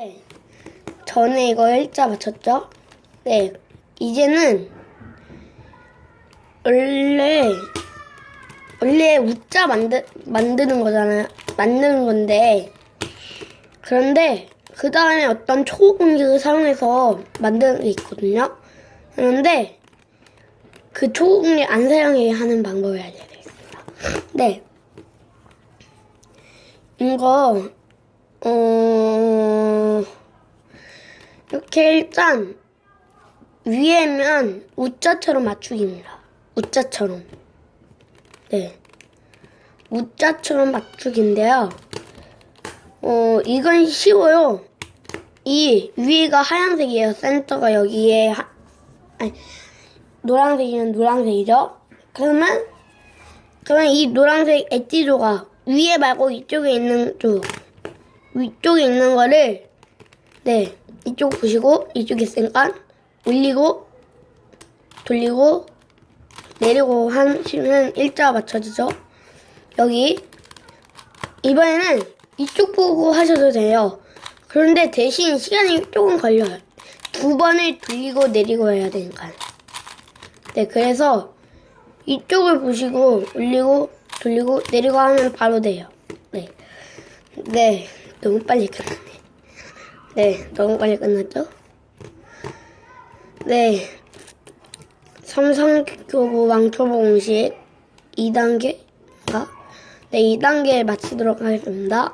네. 전에 이거 일자 맞췄죠? 네. 이제는 원래 원래 우자 만드 만드는 거잖아요. 만드는 건데 그런데 그 다음에 어떤 초공식을 사용해서 만드는 게 있거든요. 그런데 그 초공식 안 사용해 하는 방법을 알려드리겠습니다. 네. 이거 어 이렇게 일단 위에면 우자처럼 맞추기입니다. 우자처럼. 네. 우자처럼 맞추기인데요. 어, 이건 쉬워요. 이 위가 하얀색이에요. 센터가 여기에 하, 아니, 노란색이면 노란색이죠. 그러면 그러면 이 노란색 엣지조가 위에 말고 이쪽에 있는 쪽 위쪽에 있는 거를 네 이쪽 보시고 이쪽에 있으니까 올리고 돌리고 내리고 하시면 일자 맞춰지죠. 여기 이번에는 이쪽 보고 하셔도 돼요. 그런데 대신 시간이 조금 걸려요. 두 번을 돌리고 내리고 해야 되니까. 네, 그래서 이쪽을 보시고 올리고 돌리고 내리고 하면 바로 돼요. 네. 네, 너무 빨리 끝났네. 네, 너무 빨리 끝났죠? 네. 삼성교구 왕초보 공식 2단계인가? 네, 2단계 마치도록 하겠습니다.